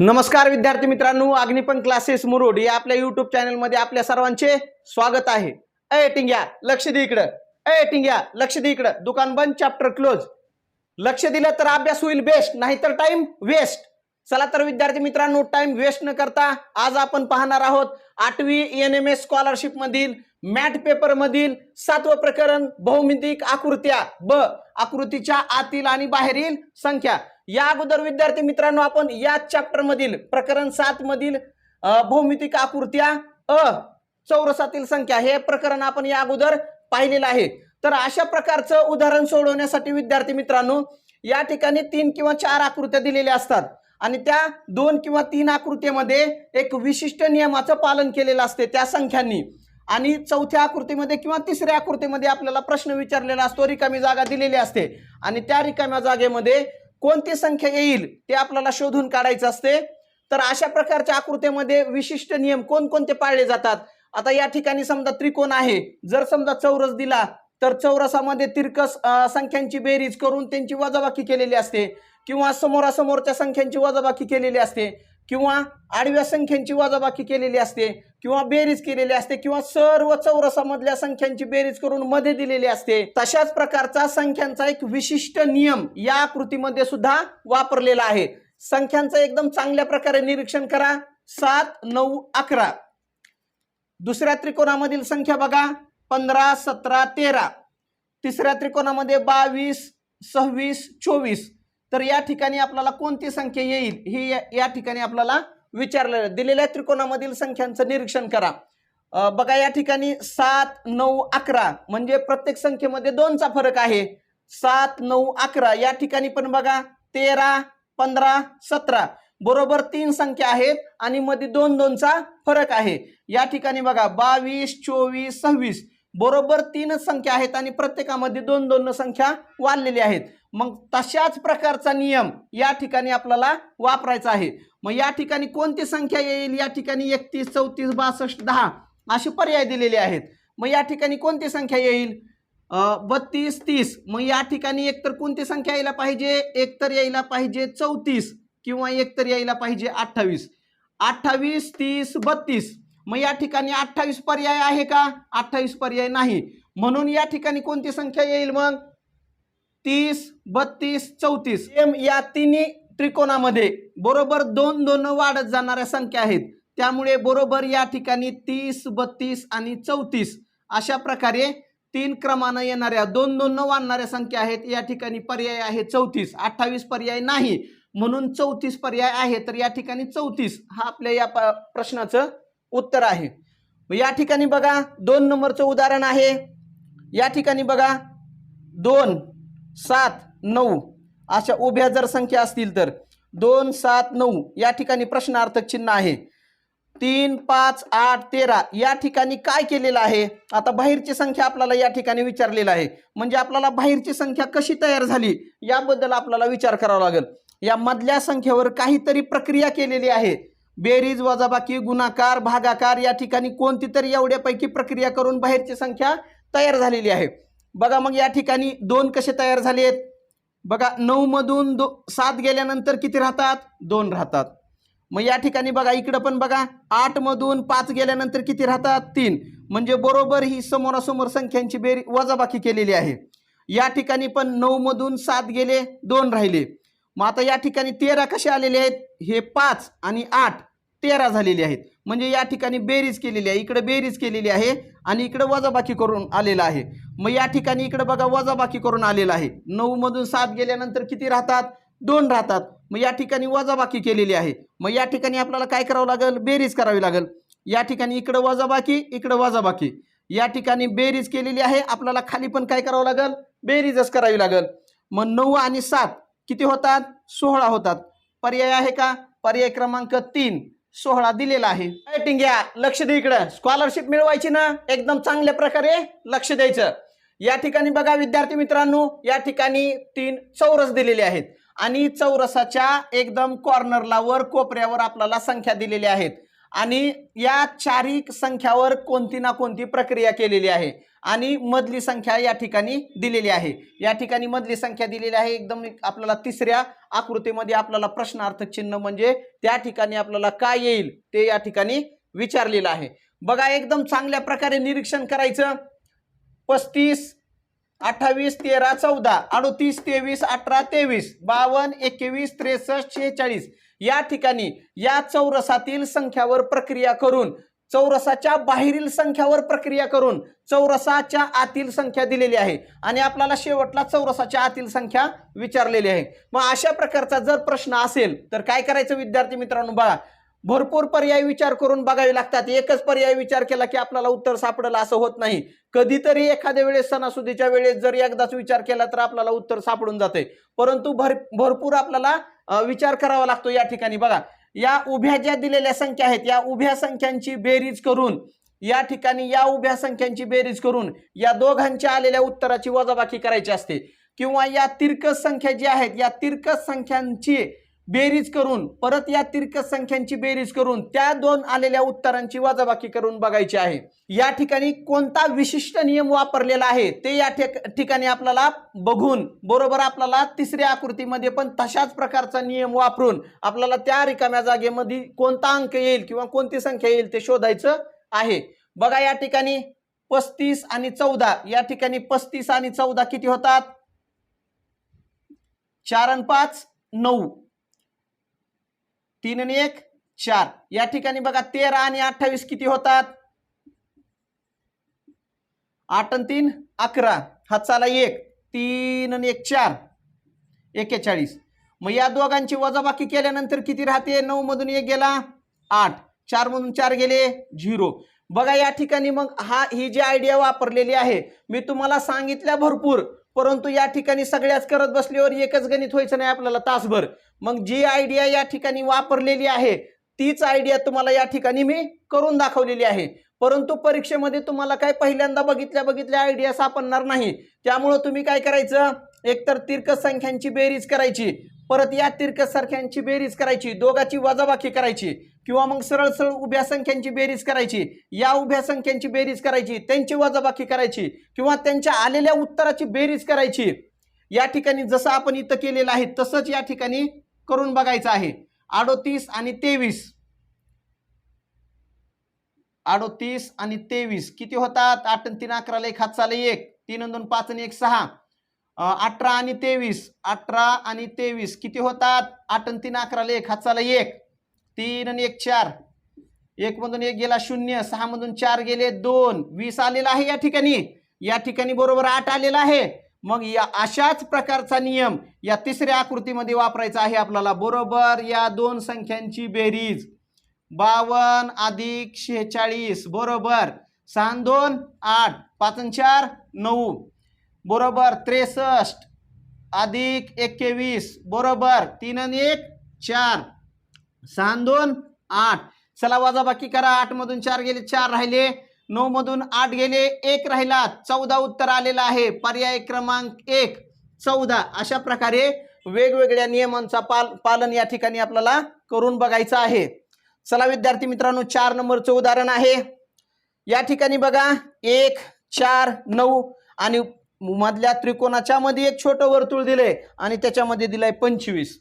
नमस्कार विद्यार्थी मित्रांनो अग्निपंख क्लासेस मुरुड या आपल्या युट्यूब चॅनलमध्ये आपल्या सर्वांचे स्वागत आहे. अय टिंग्या लक्ष दे इकडं. अय टिंग्या लक्ष दे इकडं. दुकान बंद चॅप्टर क्लोज लक्ष दिलं तर अभ्यास होईल बेस्ट नाहीतर टाइम वेस्ट चला तर विद्यार्थी मित्रांनो टाइम वेस्ट न करता आज आपण पाहणार आहोत आठवी एन एम एस स्कॉलरशिप मधील मॅट पेपर मधील सातवं प्रकरण बहुमितिक आकृत्या. ब. आकृतीच्या आतील आणि बाहेरील संख्या. या अगोदर विद्यार्थी मित्रांनो आपण या चॅप्टर मधील प्रकरण सात मधील अ, भौमितिक आकृत्या अ चौरसातील संख्या हे प्रकरण आपण या अगोदर पाहिलेलं आहे. तर अशा प्रकारचं उदाहरण सोडवण्यासाठी विद्यार्थी मित्रांनो या ठिकाणी तीन किंवा चार आकृत्या दिलेल्या असतात. आणि त्या दोन किंवा तीन आकृतीमध्ये एक विशिष्ट नियमाचं पालन केलेलं असते त्या संख्यांनी. आणि चौथ्या आकृतीमध्ये किंवा तिसऱ्या आकृतीमध्ये आपल्याला प्रश्न विचारलेला असतो रिकामी जागा दिलेली असते. आणि त्या रिकाम्या जागेमध्ये कोणती संख्या येईल ते आपल्याला शोधून काढायचं असते. तर अशा प्रकारच्या आकृतीमध्ये विशिष्ट नियम कोणकोणते पाळले जातात? आता या ठिकाणी समजा त्रिकोण आहे. जर समजा चौरस दिला तर चौरसामध्ये तिरकस संख्यांची बेरीज करून त्यांची वजाबाकी केलेली असते. किंवा समोरासमोरच्या संख्यांची वजाबाकी केलेली असते. किंवा आडव्या संख्यांची वजाबाकी केलेली असते किंवा बेरीज केलेली असते किंवा सर्व चौरसामधल्या संख्यांची बेरीज करून मध्ये दिलेली असते तशाच प्रकारचा संख्यांचा एक विशिष्ट नियम या आकृतीमध्ये सुद्धा वापरलेला आहे. संख्यांचं एकदम चांगल्या प्रकारे निरीक्षण करा. सात नऊ अकरा. दुसऱ्या त्रिकोणामधील संख्या बघा. पंधरा सतरा तेरा. तिसऱ्या त्रिकोणामध्ये बावीस सव्वीस चोवीस. तर या ठिकाणी आपल्याला कोणती संख्या येईल? हे या- ठिकाणी आपल्याला विचारलं दिलेल्या त्रिकोणामधील संख्यांचं निरीक्षण करा. बघा या ठिकाणी सात नऊ अकरा म्हणजे प्रत्येक संख्येमध्ये दोनचा फरक आहे. सात नऊ अकरा या ठिकाणी पण बघा तेरा पंधरा सतरा बरोबर तीन संख्या आहेत आणि मध्ये दोन दोनचा फरक आहे. या ठिकाणी बघा बावीस चोवीस सव्वीस बरोबर तीनच संख्या आहेत आणि प्रत्येकामध्ये दोन दोन संख्या वाढलेली आहेत. मग तशाच प्रकारचा नियम या ठिकाणी आपल्याला वापरायचा आहे. मग या ठिकाणी कोणती संख्या येईल? या ठिकाणी एकतीस चौतीस बासष्ट दहा असे पर्याय दिलेले आहेत. मग या ठिकाणी कोणती संख्या येईल? बत्तीस तीस. मग या ठिकाणी एकतर कोणती संख्या यायला पाहिजे? एकतर यायला पाहिजे चौतीस किंवा एकतर यायला पाहिजे अठ्ठावीस. अठ्ठावीस तीस बत्तीस. मग या ठिकाणी अठ्ठावीस पर्याय आहे का? अठ्ठावीस पर्याय नाही. म्हणून या ठिकाणी कोणती संख्या येईल मग? तीस बत्तीस चौतीस. एम या तिन्ही त्रिकोणामध्ये बरोबर दोन दोन वाढत जाणाऱ्या संख्या आहेत. त्यामुळे बरोबर या ठिकाणी तीस बत्तीस आणि चौतीस अशा प्रकारे तीन क्रमानं येणाऱ्या दोन दोन वाढणाऱ्या संख्या आहेत. या ठिकाणी पर्याय आहे चौतीस. अठ्ठावीस पर्याय नाही. म्हणून चौतीस पर्याय आहे. तर या ठिकाणी चौतीस हा आपल्या या प- प्रश्नाचं उत्तर आहे. या ठिकाणी बघा दोन नंबरचं उदाहरण आहे. या ठिकाणी बघा दोन सात नऊ. अशा उभ्या जर संख्या असतील तर. दोन सात नऊ. या ठिकाणी प्रश्नार्थक चिन्ह आहे. तीन पाच आठ तेरा. या ठिकाणी काय केलेलं आहे? आता बाहेरची संख्या आपल्याला या ठिकाणी विचारलेलं आहे. म्हणजे आपल्याला बाहेरची संख्या कशी तयार झाली? याबद्दल आपल्याला विचार करावा लागेल. या मधल्या संख्येवर काहीतरी प्रक्रिया केलेली आहे. बेरीज वजाबाकी गुणाकार भागाकार या ठिकाणी कोणती तरी एवढ्यापैकी प्रक्रिया करून बाहेरची संख्या तयार झालेली आहे. बघा मग या ठिकाणी दोन कसे तयार झाले आहेत. बघा नऊ मधून दो सात गेल्यानंतर किती राहतात? दोन राहतात. मग या ठिकाणी बघा इकडं पण बघा आठ मधून पाच गेल्यानंतर किती राहतात? तीन. म्हणजे बरोबर ही समोरासमोर संख्यांची बेरी वजाबाकी केलेली आहे. या ठिकाणी पण नऊ मधून सात गेले दोन राहिले. मग आता या ठिकाणी तेरा कसे आलेले आहेत? हे पाच आणि आठ तेरा झालेले आहेत. म्हणजे या ठिकाणी बेरीज केलेली आहे. इकडे बेरीज केलेली आहे आणि इकडे वजाबाकी करून आलेलं आहे. मग या ठिकाणी इकडे बघा वजाबाकी करून आलेलं आहे. नऊ मधून सात गेल्यानंतर किती राहतात? दोन राहतात. मग या ठिकाणी वजाबाकी केलेली आहे. मग या ठिकाणी आपल्याला काय करावं लागेल? बेरीज करावी लागेल. या ठिकाणी इकडं वजाबाकी इकडं वजाबाकी. या ठिकाणी बेरीज केलेली आहे. आपल्याला खाली पण काय करावं लागेल? बेरीजच करावी लागेल. मग नऊ आणि सात किती होतात? सोळा होतात. पर्याय आहे का? पर्याय क्रमांक तीन. सोहळा दिलेला आहे. टिंग्या लक्ष दे इकडं. स्कॉलरशिप मिळवायची ना? एकदम चांगल्या प्रकारे लक्ष द्यायचं. या ठिकाणी बघा विद्यार्थी मित्रांनो या ठिकाणी तीन चौरस दिलेले आहेत. आणि चौरसाच्या एकदम कॉर्नरला वर कोपऱ्यावर आपल्याला संख्या दिलेल्या आहेत. आणि या चारही संख्यावर कोणती ना कोणती प्रक्रिया केलेली आहे. आणि मधली संख्या या ठिकाणी दिलेली आहे. या ठिकाणी मधली संख्या दिलेली आहे. एकदम आपल्याला तिसऱ्या आकृतीमध्ये आपल्याला प्रश्नार्थक चिन्ह म्हणजे त्या ठिकाणी आपल्याला काय येईल ते या ठिकाणी विचारलेलं आहे. बघा एकदम चांगल्या प्रकारे निरीक्षण करायचं. पस्तीस अठ्ठावीस तेरा चौदा अडोतीस तेवीस अठरा तेवीस बावन्न एकवीस त्रेसष्ट शेहेचाळीस या ठिकाणी या चौरसातील संख्यावर प्रक्रिया करून चौरसाच्या बाहेरील संख्यावर प्रक्रिया करून चौरसाच्या आतील संख्या दिलेली आहे. आणि आपल्याला शेवटला चौरसाच्या आतील संख्या विचारलेली आहे. मग अशा प्रकारचा जर प्रश्न असेल तर काय करायचं विद्यार्थी मित्रांनो बघा. भरपूर पर्याय विचार करून बघावे लागतात. एकच पर्याय विचार केला की आपल्याला उत्तर सापडलं असं होत नाही. कधीतरी एखाद्या वेळेस सणासुदीच्या वेळेस जर एकदाच विचार केला तर आपल्याला उत्तर सापडून जाते परंतु भर भरपूर आपल्याला विचार करावा लागतो या ठिकाणी. बघा या उभ्या ज्या दिलेल्या संख्या आहेत या उभ्या संख्यांची बेरीज करून या ठिकाणी या उभ्या संख्यांची बेरीज करून या दोघांच्या आलेल्या उत्तराची वजाबाकी करायची असते. किंवा या तिरकस संख्या जी आहेत या तिरकस संख्यांची बेरीज करून परत या तिरकस संख्यांची बेरीज करून त्या दोन आलेल्या उत्तरांची वजाबाकी करून बघायची आहे. या ठिकाणी कोणता विशिष्ट नियम वापरलेला आहे ते या ठिक- ठिकाणी आपल्याला बघून बरोबर आपल्याला तिसऱ्या आकृतीमध्ये पण तशाच प्रकारचा नियम वापरून आपल्याला त्या रिकाम्या जागेमध्ये कोणता अंक येईल किंवा कोणती संख्या येईल ते शोधायचं आहे. बघा या ठिकाणी पस्तीस आणि चौदा या ठिकाणी पस्तीस आणि चौदा किती होतात? चार आणि पाच नऊ. तीन आणि एक चार. या ठिकाणी बघा तेरा आणि अठ्ठावीस किती होतात? आठ आणि तीन अकरा. हातचाला एक. तीन आणि एक चार. एक्केचाळीस. मग या दोघांची वजाबाकी केल्यानंतर किती राहते? नऊ मधून एक गेला आठ. चार मधून चार गेले झिरो. बघा या ठिकाणी मग हा ही जी आयडिया वापरलेली आहे मी तुम्हाला सांगितल्या भरपूर. परंतु या ठिकाणी सगळ्याच करत बसल्यावर एकच गणित व्हायचं नाही आपल्याला तासभर. मग जी आयडिया या ठिकाणी वापरलेली आहे तीच आयडिया तुम्हाला या ठिकाणी मी करून दाखवलेली आहे. परंतु परीक्षेमध्ये तुम्हाला काय पहिल्यांदा बघितल्या बघितल्या आयडिया सापडणार नाही. त्यामुळं तुम्ही काय करायचं? एकतर तिरकस संख्यांची बेरीज करायची परत या तिरकस संख्यांची बेरीज करायची दोघाची वजाबाकी करायची किंवा मग सरळ सरळ उभ्या संख्यांची बेरीज करायची या उभ्या संख्यांची बेरीज करायची त्यांची वजाबाकी करायची किंवा त्यांच्या आलेल्या उत्तराची बेरीज करायची. या ठिकाणी जसं आपण इथं केलेलं आहे तसंच या ठिकाणी करून बघायचं आहे. अडोतीस आणि तेवीस. अडोतीस आणि तेवीस. किती होतात? आठ तीन अकराला एक हात चाले एक. तीन दोन पाच आणि एक सहा. अठरा आणि तेवीस. अठरा आणि तेवीस. किती होतात? आठ आणि तीन अकराला एक हात चाला एक. तीन आणि एक चार. एक मधून एक गेला शून्य. सहा मधून चार गेले दोन. वीस आलेला आहे या ठिकाणी. या ठिकाणी बरोबर आठ आलेला आहे. मग या अशाच प्रकारचा नियम या तिसऱ्या आकृतीमध्ये वापरायचा आहे आपल्याला. बरोबर या दोन संख्यांची बेरीज. बावन्न अधिक शेहेचाळीस. बरोबर. सहा दोन आठ. पाच आणि चार नऊ. बरोबर. त्रेसष्ट अधिक एकेवीस. बरोबर. तीन आणि एक चार. सहा दोन आठ. चला वजाबाकी करा. आठमधून चार गेले चार राहिले. नऊ मधून आठ गेले एक राहिला चौदा उत्तर आलेला आहे. पर्याय क्रमांक एक चौदा. अशा प्रकारे वेगवेगळ्या नियमांचा पाल पालन या ठिकाणी आपल्याला करून बघायचं आहे. चला विद्यार्थी मित्रांनो चार नंबरचं उदाहरण आहे. या ठिकाणी बघा एक चार नऊ आणि मधल्या त्रिकोणाच्या मध्ये एक छोटं वर्तुळ दिलंय आणि त्याच्यामध्ये दिलंय पंचवीस.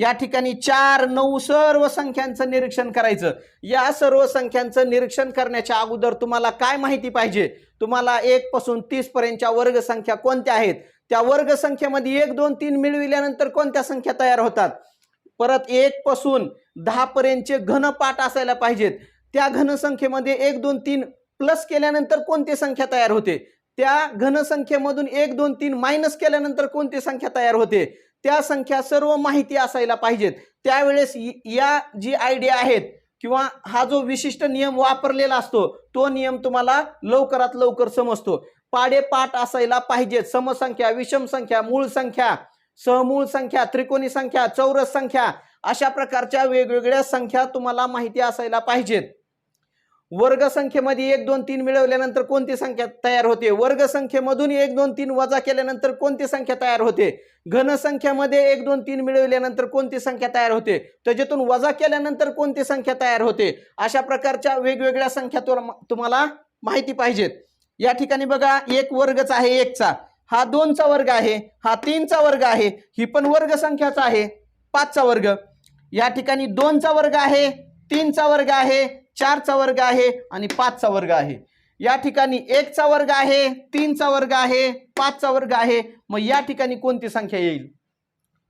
या ठिकाणी चार नऊ सर्व संख्यांचं निरीक्षण करायचं. या सर्व संख्यांचं निरीक्षण करण्याच्या अगोदर तुम्हाला काय माहिती पाहिजे? तुम्हाला एक पासून तीस पर्यंतच्या वर्गसंख्या कोणत्या आहेत? त्या वर्गसंख्येमध्ये एक दोन तीन मिळविल्यानंतर कोणत्या संख्या तयार होतात? परत एक पासून दहा पर्यंतचे घनपाठ असायला पाहिजेत. त्या घनसंख्येमध्ये एक दोन तीन प्लस केल्यानंतर कोणती संख्या तयार होते? त्या घनसंख्येमधून एक दोन तीन मायनस केल्यानंतर कोणती संख्या तयार होते? त्या संख्या सर्व माहिती असायला पाहिजेत. त्यावेळेस या जी आयडिया आहेत किंवा हा जो विशिष्ट नियम वापरलेला असतो तो नियम तुम्हाला लवकरात लवकर समजतो. पाडेपाठ असायला पाहिजेत. समसंख्या विषम संख्या मूळ संख्या सहमूळ संख्या त्रिकोणी संख्या चौरस संख्या अशा प्रकारच्या वेगवेगळ्या संख्या तुम्हाला माहिती असायला पाहिजेत. वर्गसंख्येमध्ये एक दोन तीन मिळवल्यानंतर कोणती संख्या तयार होते? वर्गसंख्येमधून एक दोन तीन वजा केल्यानंतर कोणती संख्या तयार होते? घनसंख्येमध्ये एक दोन तीन मिळवल्यानंतर कोणती संख्या तयार होते? त्याच्यातून वजा केल्यानंतर कोणती संख्या तयार होते? अशा प्रकारच्या वेगवेगळ्या संख्या तुम्हाला माहिती पाहिजेत. या ठिकाणी बघा एक वर्गच आहे एकचा. हा दोनचा वर्ग आहे हा तीनचा वर्ग आहे ही पण वर्गसंख्याचा आहे पाचचा वर्ग. या ठिकाणी दोनचा वर्ग आहे तीनचा वर्ग आहे चारचा वर्ग आहे आणि पाचचा वर्ग आहे. या ठिकाणी एकचा वर्ग आहे तीनचा वर्ग आहे पाचचा वर्ग आहे. मग या ठिकाणी कोणती संख्या येईल?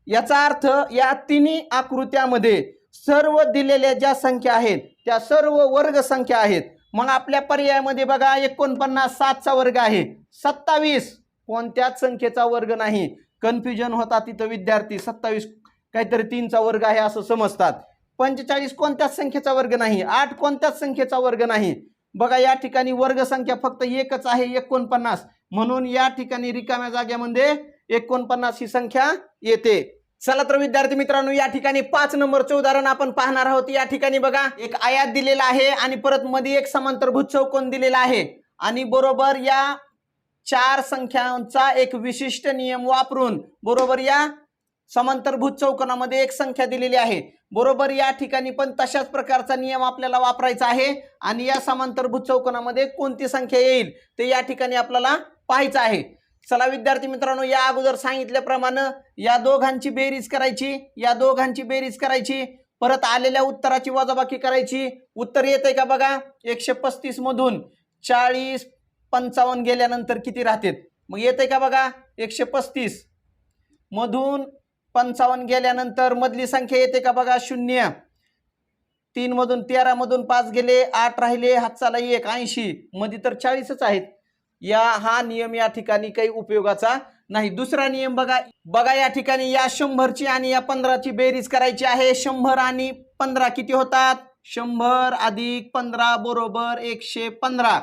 याचा अर्थ या तिन्ही आकृत्यामध्ये सर्व दिलेल्या ज्या संख्या आहेत त्या सर्व वर्ग संख्या आहेत. मग आपल्या पर्यायामध्ये बघा एकोणपन्नास सातचा वर्ग आहे. सत्तावीस कोणत्याच संख्येचा वर्ग नाही. कन्फ्युजन होता तिथं विद्यार्थी सत्तावीस काहीतरी तीनचा वर्ग आहे असं समजतात. पंचेचाळीस कोणत्याच संख्येचा वर्ग नाही आठ कोणत्याच संख्येचा वर्ग नाही. बघा या ठिकाणी वर्ग संख्या फक्त एकच आहे एकोणपन्नास. म्हणून या ठिकाणी रिकाम्या जाग्यामध्ये एकोणपन्नास ही संख्या येते. चला तर विद्यार्थी मित्रांनो या ठिकाणी पाच नंबरचं उदाहरण आपण पाहणार आहोत. या ठिकाणी बघा एक आयात दिलेला आहे आणि परत मध्ये एक समांतरभूत चौकोन दिलेला आहे. आणि बरोबर या चार संख्यांचा एक विशिष्ट नियम वापरून बरोबर या समांतरभूत चौकोनामध्ये एक संख्या दिलेली आहे. बरोबर या ठिकाणी पण तशाच प्रकारचा नियम आपल्याला वापरायचा आहे. आणि या समांतरभूत चौकोनामध्ये कोणती संख्या येईल ते या ठिकाणी आपल्याला पाहायचं आहे. चला विद्यार्थी मित्रांनो या अगोदर सांगितल्याप्रमाणे या दोघांची बेरीज करायची या दोघांची बेरीज करायची परत आलेल्या उत्तराची वजाबाकी करायची. उत्तर येतंय का बघा? एकशे पस्तीस मधून चाळीस पंचावन्न गेल्यानंतर किती राहतात? मग येतंय का बघा? एकशे पस्तीस मधून पंचावन्न गेल्यानंतर मधली संख्या येते का बघा शून्य. तीन मधून तेरा मधून पाच गेले आठ राहिले हातचाला एक ऐंशी. मध्ये तर चाळीसच आहेत. या हा नियम या ठिकाणी काही उपयोगाचा नाही. दुसरा नियम बघा बघा या ठिकाणी या शंभरची आणि या पंधराची बेरीज करायची आहे. शंभर आणि पंधरा किती होतात? शंभर अधिक पंधरा बरोबर एकशे पंधरा.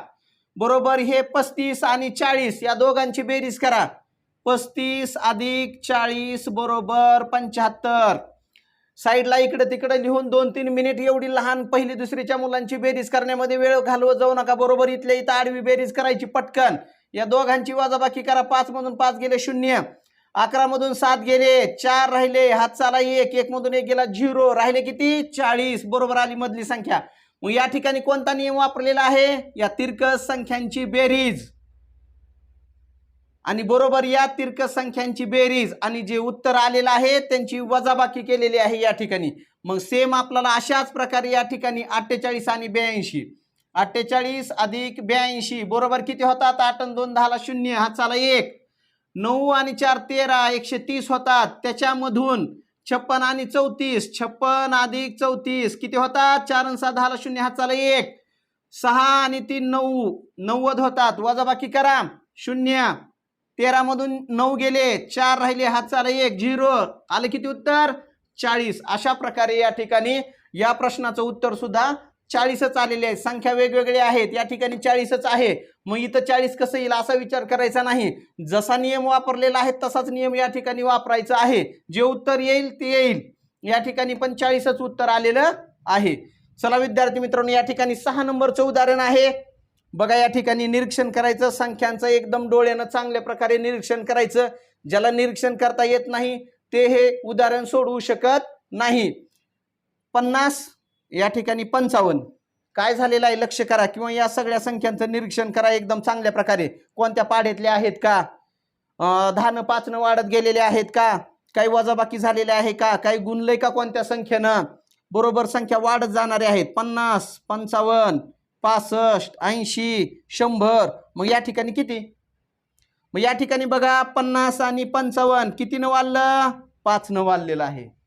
बरोबर हे पस्तीस आणि चाळीस. या दोघांची बेरीज करा. पस्तीस अधिक चाळीस बरोबर पंच्याहत्तर. साईडला इकडे तिकडे लिहून दोन तीन मिनिट एवढी लहान पहिली दुसरीच्या मुलांची बेरीज करण्यामध्ये वेळ घालवत जाऊ नका. बरोबर इथल्या इथं आडवी बेरीज करायची पटकन. या दोघांची वाजाबाकी करा. पाच मधून पाच गेले शून्य. अकरा मधून सात गेले चार राहिले हात चाला एक एक मधून एक गेला झिरो राहिले किती? चाळीस. बरोबर आली मधली संख्या. मग या ठिकाणी कोणता नियम वापरलेला आहे? या तिरकस संख्यांची बेरीज. आणि बरोबर या तिरकस संख्यांची बेरीज आणि जे उत्तर आलेलं आहे त्यांची वजाबाकी केलेली आहे या ठिकाणी. मग सेम आपल्याला अशाच प्रकारे या ठिकाणी अठ्ठेचाळीस आणि ब्याऐंशी. अठ्ठेचाळीस अधिक ब्याऐंशी बरोबर किती होतात? आठ आणि दोन दहाला शून्य हा चाला एक. नऊ आणि चार तेरा एकशे तीस होतात. त्याच्यामधून छप्पन आणि चौतीस छप्पन अधिक चौतीस किती होतात? चार आणि सहा दहाला शून्य हा चाला एक. सहा आणि तीन नऊ नव्वद होतात. वजाबाकी करा. शून्य. तेरा मधून नऊ गेले चार राहिले हात चाला एक झिरो. आले किती उत्तर? चाळीस. अशा प्रकारे या ठिकाणी या प्रश्नाचं उत्तर सुद्धा चाळीसच आलेले आहे संख्या वेगवेगळ्या आहेत. या ठिकाणी चाळीसच आहे. मग इथं चाळीस कसं येईल असा विचार करायचा नाही. जसा नियम वापरलेला आहे तसाच नियम या ठिकाणी वापरायचा आहे. जे उत्तर येईल ते येईल. या ठिकाणी पण चाळीसच उत्तर आलेलं आहे. चला विद्यार्थी मित्रांनो या ठिकाणी सहा नंबरचं उदाहरण आहे. बघा या ठिकाणी निरीक्षण करायचं संख्यांचं एकदम डोळ्यानं चांगल्या प्रकारे निरीक्षण करायचं. ज्याला निरीक्षण करता येत नाही ते हे उदाहरण सोडवू शकत नाही. पन्नास या ठिकाणी पंचावन्न. काय झालेलं आहे लक्ष करा. किंवा या सगळ्या संख्यांचं निरीक्षण करा एकदम चांगल्या प्रकारे. कोणत्या पाढ्यातल्या आहेत का? धानं पाचनं वाढत गेलेले आहेत का? काही वजाबाकी झालेले आहे का? काही गुणलंय का कोणत्या संख्येनं? बरोबर संख्या वाढत जाणारे आहेत. पन्नास पंचावन्न. पासष्ट ऐंशी शंभर. मग या ठिकाणी किती? मग या ठिकाणी बघा पन्नास आणि पंचावन्न. कितीनं वाढलं? पाचनं वाढलेलं आहे.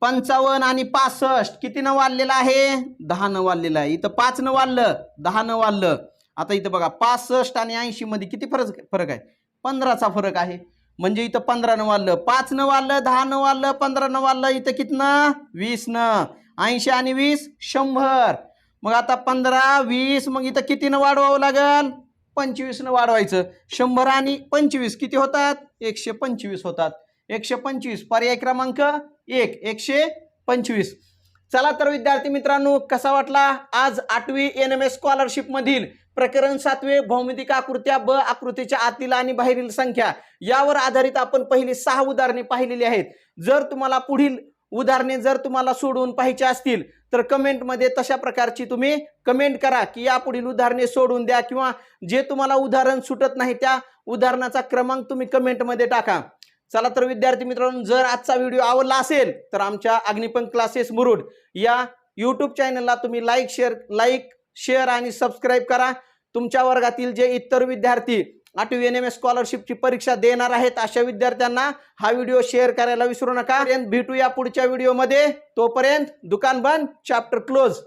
पंचावन्न आणि पासष्ट कितीनं वाढलेलं आहे? दहानं वाढलेलं आहे. इथं पाचनं वाढलं दहानं वाढलं. आता इथं बघा पासष्ट आणि ऐंशी मध्ये किती फरक फरक आहे? पंधराचा फरक आहे. म्हणजे इथं पंधरानं वाढलं पाचनं वाढलं दहानं वाढलं पंधरानं वाढलं. इथं कितनं? वीसनं. ऐंशी आणि वीस शंभर. मग आता पंधरा वीस मग इथं कितीनं वाढवावं लागेल पंचवीसनं वाढवायचं. शंभर आणि पंचवीस किती होतात? एकशे पंचवीस होतात. एकशे पंचवीस पर्याय क्रमांक एक एकशे पंचवीस. चला तर विद्यार्थी मित्रांनो कसा वाटला? आज आठवी एन एम एस स्कॉलरशिप मधील प्रकरण सातवे भौमितिक आकृत्या ब आकृतीच्या आतील आणि बाहेरील संख्या यावर आधारित आपण पहिली सहा उदाहरणे पाहिलेली आहेत. जर तुम्हाला पुढील उदाहरणे जर तुम्हाला सोडवून पाहिजे असतील तर कमेंटमध्ये तशा प्रकारची तुम्ही कमेंट करा की यापुढील उदाहरणे सोडून द्या किंवा जे तुम्हाला उदाहरण सुटत नाही त्या उदाहरणाचा क्रमांक तुम्ही कमेंटमध्ये टाका. चला तर विद्यार्थी मित्रांनो जर आजचा व्हिडिओ आवडला असेल तर आमच्या अग्निपंख क्लासेस मुरुड या यूट्यूब चॅनलला तुम्ही लाईक शेअर लाईक शेअर आणि सबस्क्राईब करा. तुमच्या वर्गातील जे इतर विद्यार्थी आठवी एन एम एस स्कॉलरशिपची परीक्षा देणार आहेत अशा विद्यार्थ्यांना हा व्हिडिओ शेअर करायला विसरू नका. भेटूया पुढच्या व्हिडिओमध्ये. तोपर्यंत दुकान बंद चॅप्टर क्लोज